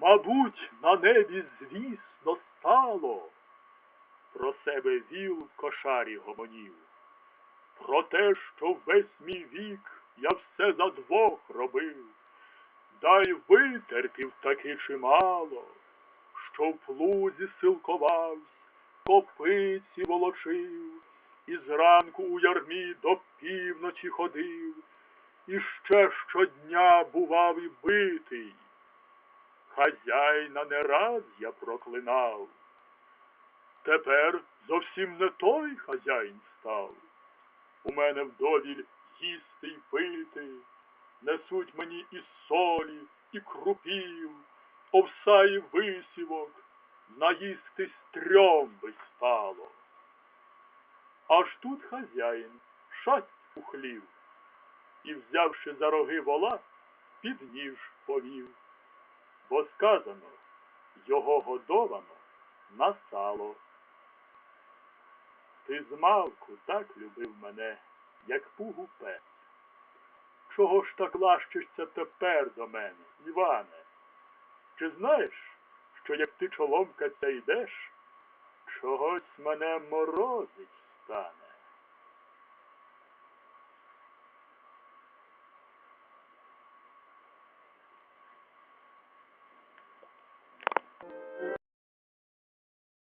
Мабуть, на небі звісно стало. Про себе віл в кошарі гомонів. Про те, що весь мій вік я все за двох робив, дай витерпів таки чимало, що в плузі силкувавсь, копиці волочив, і зранку у ярмі до півночі ходив, і ще щодня бував і битий. Хазяїна не раз я проклинав. Тепер зовсім не той хазяїн став. У мене вдовіль їсти й пити, несуть мені і солі, і крупів, овса і висівок, наїстись трьом би стало. Аж тут хазяїн шасть у хлів, і, взявши за роги вола, під ніж повів, бо сказано, його годовано на сало. Ти змалку так любив мене, як пугу пес. Чого ж так лащишся тепер до мене, Іване? Чи знаєш, що як ти чоломкаться йдеш, чогось мене морозить стане?